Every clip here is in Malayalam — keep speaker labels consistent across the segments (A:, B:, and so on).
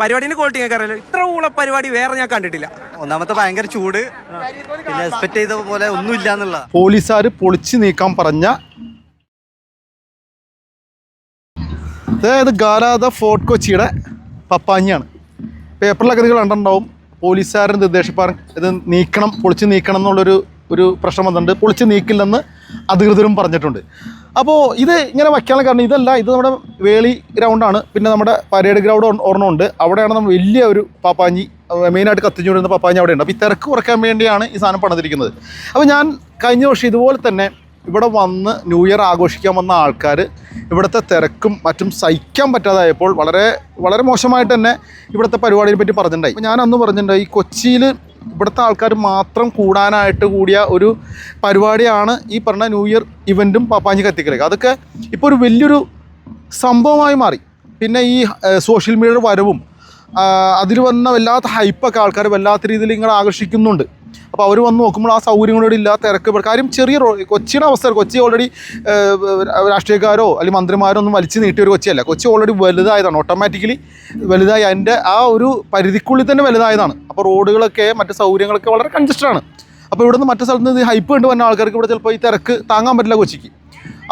A: പരിപാടിന്റെ ക്വാളിറ്റി ഞങ്ങൾക്ക് അറിയില്ല ഇത്ര ഊള പരിപാടി വേറെ ഞാൻ കണ്ടിട്ടില്ല.
B: ഒന്നാമത്തെ ഭയങ്കര ചൂട്. പിന്നെ എക്സ്പെക്ട് ചെയ്ത പോലെ ഒന്നും ഇല്ല എന്നുള്ള
C: പോലീസുകാർ പൊളിച്ചു നീക്കാൻ പറഞ്ഞ അതായത് ഗാരാദ ഫോർട്ട് കൊച്ചിയുടെ പപ്പാഞ്ഞിയാണ്. പേപ്പറിലൊക്കെ നിങ്ങൾ കണ്ടിട്ടുണ്ടാവും. പോലീസുകാരുടെ നിർദ്ദേശപ്രകാരം ഇത് നീക്കണം പൊളിച്ച് നീക്കണം എന്നുള്ളൊരു ഒരു പ്രശ്നം വന്നിട്ടുണ്ട്. പൊളിച്ച് നീക്കില്ലെന്ന് അധികൃതരും പറഞ്ഞിട്ടുണ്ട്. അപ്പോൾ ഇത് ഇങ്ങനെ വയ്ക്കാനുള്ള കാരണം ഇതല്ല. ഇത് നമ്മുടെ വേളി ഗ്രൗണ്ടാണ് പിന്നെ നമ്മുടെ പരേഡ് ഗ്രൗണ്ട് ഒരെണ്ണമുണ്ട്. അവിടെയാണ് നമ്മൾ വലിയ ഒരു പാപ്പാഞ്ഞി മെയിനായിട്ട് കത്തിച്ചുകൊണ്ടിരുന്ന പാപ്പാഞ്ഞി അവിടെയുണ്ട് അപ്പോൾ ഈ തിരക്ക് കുറയ്ക്കാൻ വേണ്ടിയാണ് ഈ സാധനം പണിതിരിക്കുന്നത്. അപ്പോൾ ഞാൻ കഴിഞ്ഞ വർഷം ഇതുപോലെ തന്നെ ഇവിടെ വന്ന് ന്യൂ ഇയർ ആഘോഷിക്കാൻ വന്ന ആൾക്കാർ ഇവിടുത്തെ തിരക്കും മറ്റും സഹിക്കാൻ പറ്റാതായപ്പോൾ വളരെ വളരെ മോശമായിട്ട് തന്നെ ഇവിടുത്തെ പരിപാടിയെ പറ്റി പറഞ്ഞിട്ടുണ്ടായി. ഞാൻ അന്ന് പറഞ്ഞിട്ടുണ്ടായി ഈ കൊച്ചിയിൽ ഇവിടുത്തെ ആൾക്കാർ മാത്രം കൂടാനായിട്ട് കൂടിയ ഒരു പരിപാടിയാണ് ഈ പറഞ്ഞ ന്യൂ ഇയർ ഇവന്റും പാപ്പാഞ്ചി കത്തിക്കലേക്ക്. അതൊക്കെ ഇപ്പോൾ ഒരു വലിയൊരു സംഭവമായി മാറി. പിന്നെ ഈ സോഷ്യൽ മീഡിയയുടെ വരവും അതിൽ വന്ന വല്ലാത്ത ഹൈപ്പൊക്കെ ആൾക്കാർ വല്ലാത്ത രീതിയിൽ ഇങ്ങനെ ആകർഷിക്കുന്നുണ്ട്. അപ്പോൾ അവർ വന്ന് നോക്കുമ്പോൾ ആ സൗകര്യങ്ങളോട് ഇല്ലാത്ത തിരക്ക് കാര്യം ചെറിയ കൊച്ചിയുടെ അവസ്ഥ കൊച്ചി ഓൾറെഡി രാഷ്ട്രീയക്കാരോ അല്ലെങ്കിൽ മന്ത്രിമാരോ ഒന്നും വലിച്ചു നീട്ടിയ ഒരു കൊച്ചിയല്ല. കൊച്ചി ഓൾറെഡി വലുതായതാണ്. ഓട്ടോമാറ്റിക്കലി വലുതായി. അതിന്റെ ആ ഒരു പരിധിക്കുള്ളിൽ തന്നെ വലുതായതാണ്. അപ്പോൾ റോഡുകളൊക്കെ മറ്റ് സൗകര്യങ്ങളൊക്കെ വളരെ കൺജസ്റ്റഡ് ആണ്. അപ്പോൾ ഇവിടുന്ന് മറ്റു സ്ഥലത്ത് നിന്ന് ഹൈപ്പ് കണ്ട് വന്ന ആൾക്കാർക്ക് ഇവിടെ ചിലപ്പോൾ ഈ തിരക്ക് താങ്ങാൻ പറ്റില്ല കൊച്ചിക്ക്.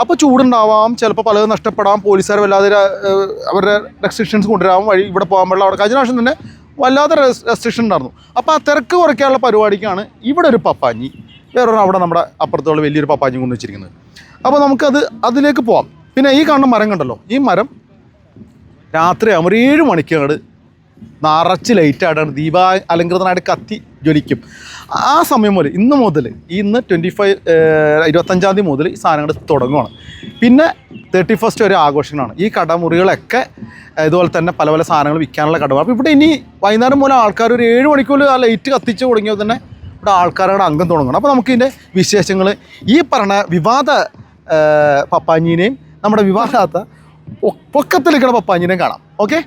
C: അപ്പോൾ ചൂടുണ്ടാവാം. ചിലപ്പോൾ പലതും നഷ്ടപ്പെടാം. പോലീസുകാർ വല്ലാതെ അവരുടെ റെസ്ട്രിക്ഷൻസ് കൊണ്ടുവരാം. വഴി ഇവിടെ പോകാൻ പാടില്ല. അവിടെ കഴിഞ്ഞ പ്രാവശ്യം തന്നെ വല്ലാതെ റെസ്ട്രിക്ഷൻ ഉണ്ടായിരുന്നു. അപ്പോൾ ആ തിരക്ക് കുറയ്ക്കാനുള്ള പരിപാടിക്കാണ് ഇവിടെ ഒരു പപ്പാഞ്ഞി. വേറൊരു അവിടെ നമ്മുടെ അപ്പുറത്തുള്ള വലിയൊരു പപ്പാഞ്ഞി കൊണ്ടു വെച്ചിരിക്കുന്നത്. അപ്പോൾ നമുക്കത് അതിലേക്ക് പോവാം. പിന്നെ ഈ കാണുന്ന മരം കണ്ടല്ലോ? ഈ മരം രാത്രിയാകുമ്പോൾ ഒരു ഏഴ് മണിക്ക് അങ്ങോട്ട് നിറച്ച് ലൈറ്റായിട്ടാണ് ദീപ അലങ്കൃതനായിട്ട് കത്തി ജ്വലിക്കും. ആ സമയം മുതൽ ഇന്ന് മുതൽ ഇന്ന് ട്വന്റി ഫൈവ് ഇരുപത്തഞ്ചാം തീയതി മുതൽ ഈ സാധനങ്ങൾ തുടങ്ങുകയാണ് പിന്നെ തേർട്ടി ഫസ്റ്റ് ഒരു ആഘോഷങ്ങളാണ്. ഈ കടമുറികളൊക്കെ ഇതുപോലെ തന്നെ പല പല സാധനങ്ങൾ വിൽക്കാനുള്ള കടമാണ്. അപ്പോൾ ഇവിടെ ഇനി വൈകുന്നേരം മൂലം ആൾക്കാർ ഒരു ഏഴ് മണിക്കൂർ ആ ലൈറ്റ് കത്തിച്ച് തുടങ്ങിയപ്പോൾ തന്നെ ഇവിടെ ആൾക്കാരുടെ അംഗം തുടങ്ങണം അപ്പോൾ നമുക്ക് ഇതിന്റെ വിശേഷങ്ങൾ ഈ പറഞ്ഞ വിവാദ പപ്പാഞ്ഞീനെയും നമ്മുടെ വിവാദാത്ത പപ്പാഞ്ഞീനെയും പപ്പാഞ്ഞിനെയും കാണാം. ഓക്കെ?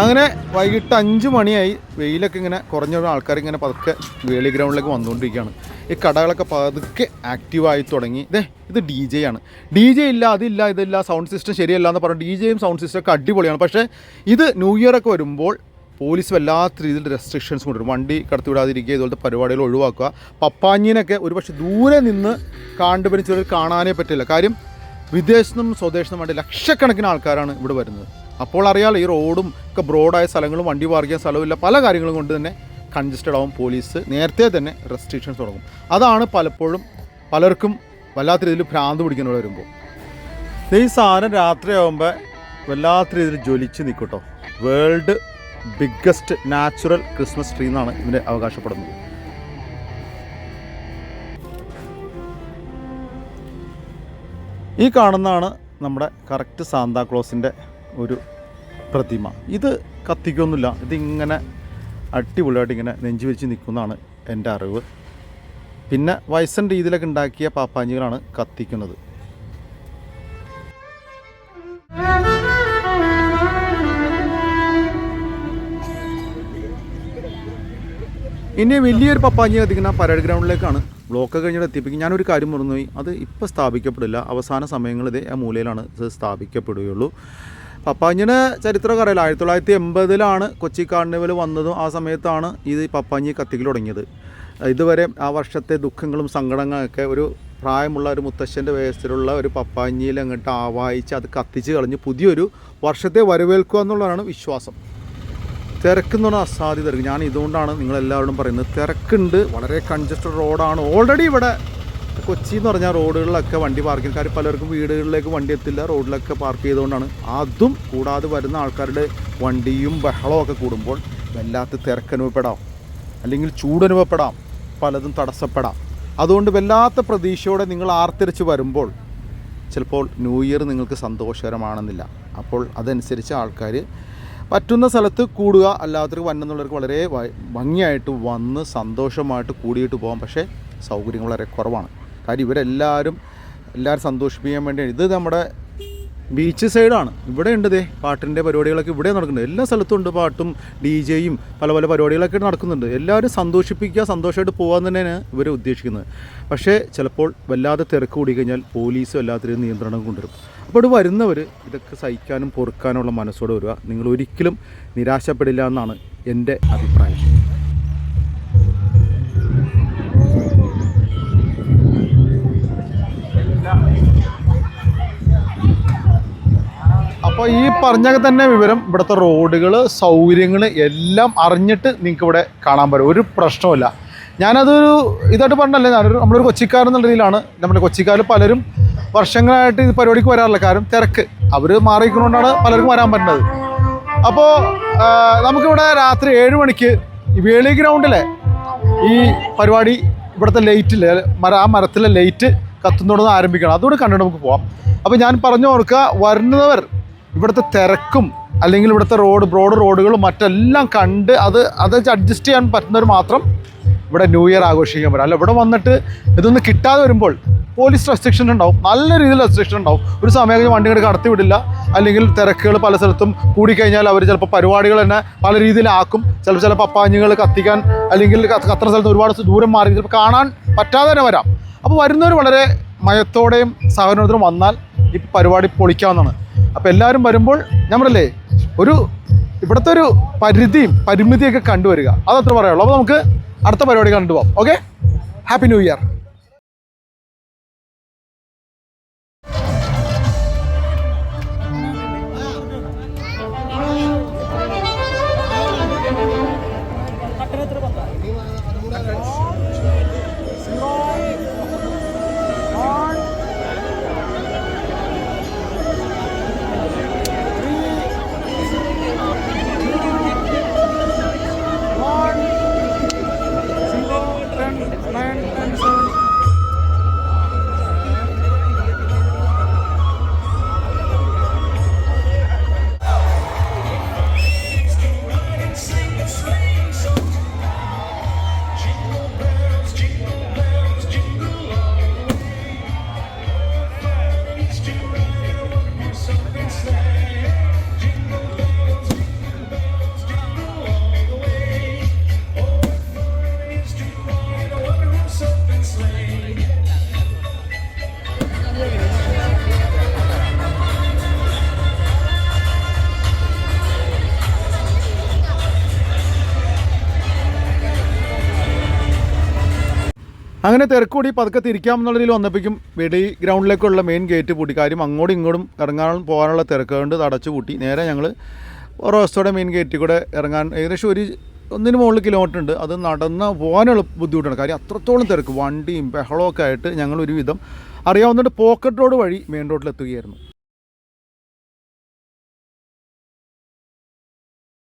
C: അങ്ങനെ വൈകിട്ട് അഞ്ച് മണിയായി. വെയിലൊക്കെ ഇങ്ങനെ കുറഞ്ഞ ആൾക്കാർ ഇങ്ങനെ പതുക്കെ വേളി ഗ്രൗണ്ടിലേക്ക് വന്നുകൊണ്ടിരിക്കുകയാണ്. ഈ കടകളൊക്കെ പതുക്കെ ആക്റ്റീവായി തുടങ്ങി. ഇതേ ഇത് ഡി ജെ ആണ്. ഡി ജെ ഇല്ല അതില്ല ഇതില്ല സൗണ്ട് സിസ്റ്റം ശരിയല്ല എന്ന് പറഞ്ഞു ഡി ജെയും സൗണ്ട് സിസ്റ്റം ഒക്കെ അടിപൊളിയാണ്. പക്ഷേ ഇത് ന്യൂ ഇയർ ഒക്കെ വരുമ്പോൾ പോലീസ് വല്ലാത്ത രീതിയിൽ റെസ്ട്രിക്ഷൻസ് കൊണ്ടുവരും. വണ്ടി കടത്തിവിടാതിരിക്കുക ഇതുപോലത്തെ പരിപാടികൾ ഒഴിവാക്കുക. പപ്പാഞ്ഞിനൊക്കെ ഒരുപക്ഷെ ദൂരെ നിന്ന് കണ്ടുപിടിച്ചവർ കാണാനേ പറ്റില്ല. കാര്യം വിദേശത്തും സ്വദേശത്തും വേണ്ടി ലക്ഷക്കണക്കിന് ആൾക്കാരാണ് ഇവിടെ വരുന്നത്. അപ്പോൾ അറിയാലോ ഈ റോഡും ഒക്കെ ബ്രോഡായ സ്ഥലങ്ങളും വണ്ടി പാർക്ക് ചെയ്യാൻ സ്ഥലമില്ല പല കാര്യങ്ങളും കൊണ്ട് തന്നെ കൺജസ്റ്റഡ് ആവും പോലീസ്. നേരത്തെ തന്നെ റെസ്ട്രിക്ഷൻസ് തുടങ്ങും. അതാണ് പലപ്പോഴും പലർക്കും വല്ലാത്ത രീതിയിൽ ഭ്രാന്ത് പിടിക്കുന്നവർ വരുമ്പോൾ. ഈ സാധനം രാത്രിയാകുമ്പോൾ വല്ലാത്ത രീതിയിൽ ജ്വലിച്ച് നിൽക്കട്ടോ world biggest natural Christmas tree എന്നാണ് ഇതിന്റെ അവകാശപ്പെടുന്നത്. ഈ കാണുന്നതാണ് നമ്മുടെ കറക്റ്റ് സാന്താക്ലോസിന്റെ ഒരു പ്രതിമ. ഇത് കത്തിക്കൊന്നുമില്ല. ഇതിങ്ങനെ അടിപൊളിയായിട്ട് ഇങ്ങനെ നെഞ്ചു വെച്ച് നിൽക്കുന്നതാണ് എന്റെ അറിവ്. പിന്നെ വയസ്സൻ രീതിയിലൊക്കെ ഉണ്ടാക്കിയ പാപ്പാഞ്ചികളാണ് കത്തിക്കുന്നത്. ഇനി വലിയൊരു പപ്പാഞ്ചി കത്തിക്കുന്ന പരേഡ് ഗ്രൗണ്ടിലേക്കാണ് ബ്ലോക്ക് കഴിഞ്ഞിട്ട് എത്തിപ്പിക്കും ഞാനൊരു കാര്യം മറന്നുപോയി. അത് ഇപ്പോൾ സ്ഥാപിക്കപ്പെടില്ല. അവസാന സമയങ്ങളിൽ ഇതേ ആ മൂലയിലാണ് ഇത് സ്ഥാപിക്കപ്പെടുകയുള്ളൂ. പപ്പാഞ്ഞിന് ചരിത്രമൊക്കെ അറിയില്ല ആയിരത്തി തൊള്ളായിരത്തി എൺപതിലാണ് കൊച്ചി കാർണിവൽ വന്നതും ആ സമയത്താണ് ഈ പപ്പാഞ്ഞി കത്തിക്കൽ തുടങ്ങിയത്. ഇതുവരെ ആ വർഷത്തെ ദുഃഖങ്ങളും സങ്കടങ്ങളൊക്കെ ഒരു പ്രായമുള്ള ഒരു മുത്തശ്ശന്റെ വയസ്സിലുള്ള ഒരു പപ്പാഞ്ഞിയിൽ അങ്ങോട്ട് ആവായിച്ച് അത് കത്തിച്ച് കളഞ്ഞ് പുതിയൊരു വർഷത്തെ വരവേൽക്കുക എന്നുള്ളതാണ് വിശ്വാസം. തിരക്കെന്ന് പറഞ്ഞാൽ അസാധ്യ തിരക്ക് ഞാൻ ഇതുകൊണ്ടാണ് നിങ്ങളെല്ലാവരോടും പറയുന്നത്. തിരക്കുണ്ട്. വളരെ കൺജസ്റ്റഡ് റോഡാണ് ഓൾറെഡി ഇവിടെ കൊച്ചി എന്ന് പറഞ്ഞാൽ റോഡുകളിലൊക്കെ വണ്ടി പാർക്ക് ചെയ്യും കാര്യം പലർക്കും വീടുകളിലേക്ക് വണ്ടി എത്തില്ല. റോഡിലൊക്കെ പാർക്ക് ചെയ്തുകൊണ്ടാണ്. അതും കൂടാതെ വരുന്ന ആൾക്കാരുടെ വണ്ടിയും ബഹളമൊക്കെ കൂടുമ്പോൾ വല്ലാത്ത തിരക്കനുഭവപ്പെടാം അല്ലെങ്കിൽ ചൂടനുഭവപ്പെടാം പലതും തടസ്സപ്പെടാം. അതുകൊണ്ട് വല്ലാത്ത പ്രതീക്ഷയോടെ നിങ്ങൾ ആർത്തിരിച്ച് വരുമ്പോൾ ചിലപ്പോൾ ന്യൂ ഇയർ നിങ്ങൾക്ക് സന്തോഷകരമാണെന്നില്ല. അപ്പോൾ അതനുസരിച്ച് ആൾക്കാർ പറ്റുന്ന സ്ഥലത്ത് കൂടുക. അല്ലാത്തവർക്ക് വന്നെന്നുള്ളവർക്ക് വളരെ ഭംഗിയായിട്ട് വന്ന് സന്തോഷമായിട്ട് കൂടിയിട്ട് പോകാം. പക്ഷേ സൗകര്യങ്ങൾ വളരെ കുറവാണ്. കാര്യം ഇവരെല്ലാവരും എല്ലാവരും സന്തോഷിപ്പിക്കാൻ വേണ്ടി ഇത് നമ്മുടെ ബീച്ച് സൈഡാണ്. ഇവിടെ ഉണ്ട് ദേ പാട്ടിന്റെ പരിപാടികളൊക്കെ ഇവിടെ നടക്കുന്നുണ്ട്. എല്ലാ സ്ഥലത്തും ഉണ്ട് പാട്ടും ഡി ജെയും പല പല പരിപാടികളൊക്കെ നടക്കുന്നുണ്ട്. എല്ലാവരും സന്തോഷിപ്പിക്കുക സന്തോഷമായിട്ട് പോകാൻ തന്നെയാണ് ഇവർ ഉദ്ദേശിക്കുന്നത്. പക്ഷേ ചിലപ്പോൾ വല്ലാതെ തിരക്ക് കൂടിക്കഴിഞ്ഞാൽ പോലീസ് വല്ലാത്തൊരു നിയന്ത്രണം കൊണ്ടുവരും. അപ്പോൾ ഇവിടെ വരുന്നവർ ഇതൊക്കെ സഹിക്കാനും പൊറുക്കാനുള്ള മനസ്സോടെ വരിക. നിങ്ങൾ ഒരിക്കലും നിരാശപ്പെടില്ല എന്നാണ് എന്റെ അഭിപ്രായം. അപ്പോൾ ഈ പറഞ്ഞൊക്കെ തന്നെ വിവരം ഇവിടുത്തെ റോഡുകൾ സൗകര്യങ്ങൾ എല്ലാം അറിഞ്ഞിട്ട് നിങ്ങൾക്ക് ഇവിടെ കാണാൻ പറ്റും. ഒരു പ്രശ്നവുമില്ല. ഞാനതൊരു ഇതായിട്ട് പറഞ്ഞല്ലേ ഞാനൊരു നമ്മളൊരു കൊച്ചിക്കാരൻ എന്നുള്ള രീതിയിലാണ്. നമ്മുടെ കൊച്ചിക്കാർ പലരും വർഷങ്ങളായിട്ട് ഈ പരിപാടിക്ക് വരാറില്ല. കാരണം തിരക്ക്. അവർ മാറിയിരിക്കുന്നതുകൊണ്ടാണ് പലർക്കും വരാൻ പറ്റുന്നത്. അപ്പോൾ നമുക്കിവിടെ രാത്രി ഏഴ് മണിക്ക് വേളി ഗ്രൗണ്ടിലെ ഈ പരിപാടി ഇവിടുത്തെ ലൈറ്റിൽ മര ആ മരത്തിലെ ലൈറ്റ് കത്തുന്നോടൊന്ന് ആരംഭിക്കണം. അതുകൂടെ കണ്ടിട്ട് നമുക്ക് പോവാം. അപ്പോൾ ഞാൻ പറഞ്ഞു ഓർക്കുക വരുന്നവർ ഇവിടുത്തെ തിരക്കും അല്ലെങ്കിൽ ഇവിടുത്തെ റോഡ് ബ്രോഡ് റോഡുകളും മറ്റെല്ലാം കണ്ട് അത് അത് അഡ്ജസ്റ്റ് ചെയ്യാൻ പറ്റുന്നവർ മാത്രം ഇവിടെ ന്യൂ ഇയർ ആഘോഷിക്കാൻ പറ്റും. അല്ല ഇവിടെ വന്നിട്ട് ഇതൊന്നും കിട്ടാതെ വരുമ്പോൾ പോലീസ് റെസ്ട്രിക്ഷൻ ഉണ്ടാവും. നല്ല രീതിയിൽ റെസ്ട്രിക്ഷൻ ഉണ്ടാവും. ഒരു സമയം വണ്ടി ഇങ്ങോട്ട് കടത്തി വിടില്ല. അല്ലെങ്കിൽ തിരക്കുകൾ പല സ്ഥലത്തും കൂടിക്കഴിഞ്ഞാൽ അവർ ചിലപ്പോൾ പരിപാടികൾ തന്നെ പല രീതിയിലാക്കും ചിലപ്പോൾ ചില പപ്പാഞ്ഞുകൾ കത്തിക്കാൻ അല്ലെങ്കിൽ അത്ര സ്ഥലത്ത് ഒരുപാട് ദൂരം മാറി ചിലപ്പോൾ കാണാൻ പറ്റാതെ തന്നെ വരാം. അപ്പോൾ വരുന്നവർ വളരെ മയത്തോടെയും സഹകരണത്തിനും വന്നാൽ ഈ പരിപാടി പൊളിക്കാവുന്നതാണ്. അപ്പോൾ എല്ലാവരും വരുമ്പോൾ നമ്മളല്ലേ ഒരു ഇവിടുത്തെ ഒരു പരിധിയും പരിമിതിയൊക്കെ കണ്ടുവരിക. അതത്ര പറയുള്ളൂ. അപ്പോൾ നമുക്ക് അടുത്ത പരിപാടി കണ്ടുപോകാം ഓക്കെ ഹാപ്പി ന്യൂ ഇയർ അങ്ങനെ തിരക്കൂടി പതുക്കെ തിരിക്കാം എന്നുള്ള രീതിയിൽ വന്നപ്പോഴേക്കും വെടി ഗ്രൗണ്ടിലേക്കുള്ള മെയിൻ ഗേറ്റ് പൂട്ടി. കാര്യം അങ്ങോട്ടും ഇങ്ങോട്ടും ഇറങ്ങാൻ പോകാനുള്ള തിരക്ക് കൊണ്ട് അടച്ചു പൂട്ടി. നേരെ ഞങ്ങൾ റോസ്റ്റോടെ മെയിൻ ഗേറ്റിൽ കൂടെ ഇറങ്ങാൻ ഏകദേശം ഒരു ഒന്നിന് മുകളിൽ കിലോമീറ്റർ ഉണ്ട്. അത് നടന്ന് പോകാനുള്ള ബുദ്ധിമുട്ടാണ്. കാര്യം അത്രത്തോളം തിരക്ക്. വണ്ടിയും ബഹളമൊക്കെ ആയിട്ട് ഞങ്ങൾ ഒരുവിധം അറിയാവുന്നതുകൊണ്ട് പോക്കറ്റ് റോഡ് വഴി മെയിൻ റോഡിലെത്തുകയായിരുന്നു